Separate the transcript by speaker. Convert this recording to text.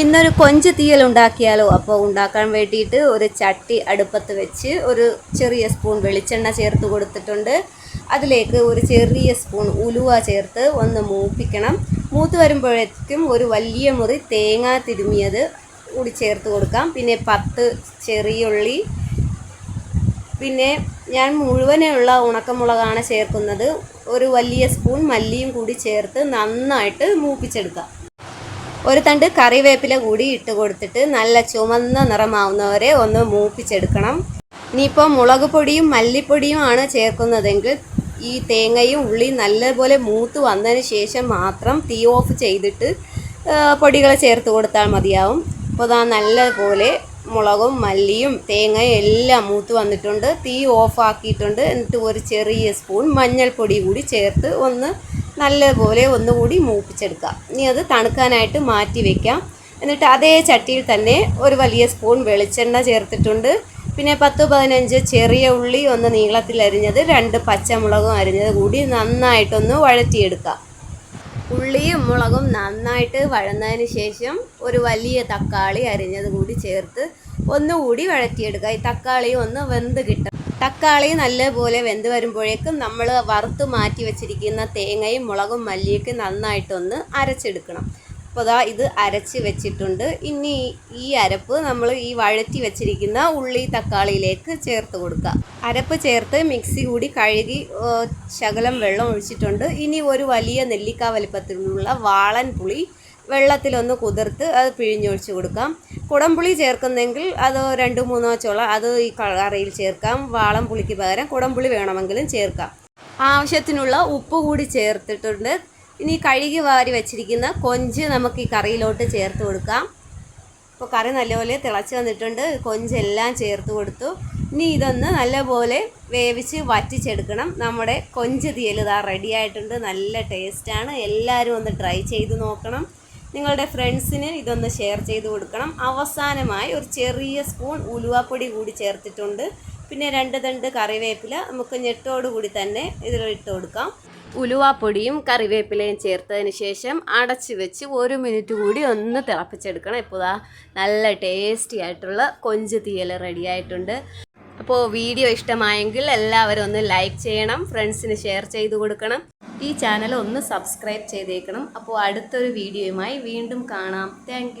Speaker 1: ഇന്നൊരു കൊഞ്ച് തീയൽ ഉണ്ടാക്കിയാലോ? അപ്പോൾ ഉണ്ടാക്കാൻ വേണ്ടിയിട്ട് ഒരു ചട്ടി അടുപ്പത്ത് വെച്ച് ഒരു ചെറിയ സ്പൂൺ വെളിച്ചെണ്ണ ചേർത്ത് കൊടുത്തിട്ടുണ്ട്. അതിലേക്ക് ഒരു ചെറിയ സ്പൂൺ ഉലുവ ചേർത്ത് ഒന്ന് മൂപ്പിക്കണം. മൂത്ത് വരുമ്പോഴേക്കും ഒരു വലിയ മുറി തേങ്ങ തിരുമിയത് കൂടി ചേർത്ത് കൊടുക്കാം. പിന്നെ പത്ത് ചെറിയുള്ളി. പിന്നെ ഞാൻ മുഴുവനുള്ള ഉണക്കമുളകാണ് ചേർക്കുന്നത്. ഒരു വലിയ സ്പൂൺ മല്ലിയും കൂടി ചേർത്ത് നന്നായിട്ട് മൂപ്പിച്ചെടുക്കാം. ഒരു തണ്ട് കറിവേപ്പില കൂടി ഇട്ട് കൊടുത്തിട്ട് നല്ല ചുമന്ന നിറമാവുന്നവരെ ഒന്ന് മൂപ്പിച്ചെടുക്കണം. ഇനിയിപ്പോൾ മുളക് പൊടിയും മല്ലിപ്പൊടിയും ആണ് ചേർക്കുന്നതെങ്കിൽ ഈ തേങ്ങയും ഉള്ളിയും നല്ലപോലെ മൂത്ത് വന്നതിന് ശേഷം മാത്രം തീ ഓഫ് ചെയ്തിട്ട് പൊടികൾ ചേർത്ത് കൊടുത്താൽ മതിയാവും. അപ്പോൾ അതാ നല്ലപോലെ മുളകും മല്ലിയും തേങ്ങയും എല്ലാം മൂത്ത് വന്നിട്ടുണ്ട്. തീ ഓഫ് ആക്കിയിട്ടുണ്ട്. എന്നിട്ട് ഒരു ചെറിയ സ്പൂൺ മഞ്ഞൾപ്പൊടി കൂടി ചേർത്ത് ഒന്ന് നല്ലപോലെ ഒന്നുകൂടി മൂപ്പിച്ചെടുക്കാം ഇനി അത് തണുക്കാനായിട്ട് മാറ്റി വയ്ക്കാം എന്നിട്ട് അതേ ചട്ടിയിൽ തന്നെ ഒരു വലിയ സ്പൂൺ വെളിച്ചെണ്ണ ചേർത്തിട്ടുണ്ട്. പിന്നെ പത്ത് പതിനഞ്ച് ചെറിയ ഉള്ളി ഒന്ന് നീളത്തിൽ അരിഞ്ഞത് രണ്ട് പച്ചമുളകും അരിഞ്ഞത് കൂടി നന്നായിട്ടൊന്ന് വഴറ്റിയെടുക്കാം ഉള്ളിയും മുളകും നന്നായിട്ട് വഴന്നതിന് ശേഷം ഒരു വലിയ തക്കാളി അരിഞ്ഞത് കൂടി ചേർത്ത് ഒന്നുകൂടി വഴറ്റിയെടുക്കുക. ഈ തക്കാളി ഒന്ന് വെന്ത് കിട്ടും തക്കാളി നല്ലപോലെ വെന്ത് വരുമ്പോഴേക്കും നമ്മൾ വറുത്ത് മാറ്റി വെച്ചിരിക്കുന്ന തേങ്ങയും മുളകും മല്ലിയൊക്കെ നന്നായിട്ടൊന്ന് അരച്ചെടുക്കണം. അപ്പോൾ ദാ ഇത് അരച്ച് വെച്ചിട്ടുണ്ട്. ഇനി ഈ അരപ്പ് നമ്മൾ ഈ വഴറ്റി വെച്ചിരിക്കുന്ന ഉള്ളി തക്കാളിയിലേക്ക് ചേർത്ത് കൊടുക്കുക. അരപ്പ് ചേർത്ത് മിക്സി കൂടി കഴുകി ശകലം വെള്ളം ഒഴിച്ചിട്ടുണ്ട്. ഇനി ഒരു വലിയ നെല്ലിക്ക വലിപ്പത്തിലുള്ള വാളൻ പുളി വെള്ളത്തിലൊന്ന് കുതിർത്ത് അത് പിഴിഞ്ഞൊഴിച്ച് കൊടുക്കാം. കുടംപുളി ചേർക്കുന്നെങ്കിൽ അത് രണ്ട് മൂന്നോ ചോള അത് ഈ കറിയിൽ ചേർക്കാം. വാളം പുളിക്ക് പകരം കുടംപുളി വേണമെങ്കിലും ചേർക്കാം. ആവശ്യത്തിനുള്ള ഉപ്പ് കൂടി ചേർത്തിട്ടുണ്ട്. ഇനി കഴുകി വാരി വെച്ചിരിക്കുന്ന കൊഞ്ച് നമുക്ക് ഈ കറിയിലോട്ട് ചേർത്ത് കൊടുക്കാം. ഇപ്പോൾ കറി നല്ലപോലെ തിളച്ച് വന്നിട്ടുണ്ട്. കൊഞ്ചെല്ലാം ചേർത്ത് കൊടുത്തു. ഇനി ഇതൊന്ന് നല്ലപോലെ വേവിച്ച് വറ്റിച്ചെടുക്കണം. നമ്മുടെ കൊഞ്ച് തീയൽ ഇതാ റെഡി ആയിട്ടുണ്ട്. നല്ല ടേസ്റ്റാണ് എല്ലാവരും ഒന്ന് ട്രൈ ചെയ്ത് നോക്കണം. നിങ്ങളുടെ ഫ്രണ്ട്സിന് ഇതൊന്ന് ഷെയർ ചെയ്ത് കൊടുക്കണം. അവസാനമായി ഒരു ചെറിയ സ്പൂൺ ഉലുവാപ്പൊടി കൂടി ചേർത്തിട്ടുണ്ട്. പിന്നെ രണ്ട് തണ്ട് കറിവേപ്പില നമുക്ക് ഞെട്ടോടുകൂടി തന്നെ ഇതിലിട്ട് കൊടുക്കാം. ഉലുവാപ്പൊടിയും കറിവേപ്പിലയും ചേർത്തതിന് ശേഷം അടച്ച് വെച്ച് ഒരു മിനിറ്റ് കൂടി ഒന്ന് തിളപ്പിച്ചെടുക്കണം. ഇപ്പോൾ ദാ നല്ല ടേസ്റ്റി ആയിട്ടുള്ള കൊഞ്ച് തീയൽ റെഡി ആയിട്ടുണ്ട്. അപ്പോൾ വീഡിയോ ഇഷ്ടമായെങ്കിൽ എല്ലാവരും ഒന്ന് ലൈക്ക് ചെയ്യണം ഫ്രണ്ട്സിന് ഷെയർ ചെയ്ത് കൊടുക്കണം. ഈ ചാനൽ ഒന്ന് സബ്സ്ക്രൈബ് ചെയ്തേക്കണം. അപ്പോൾ അടുത്തൊരു വീഡിയോയുമായി വീണ്ടും കാണാം. താങ്ക്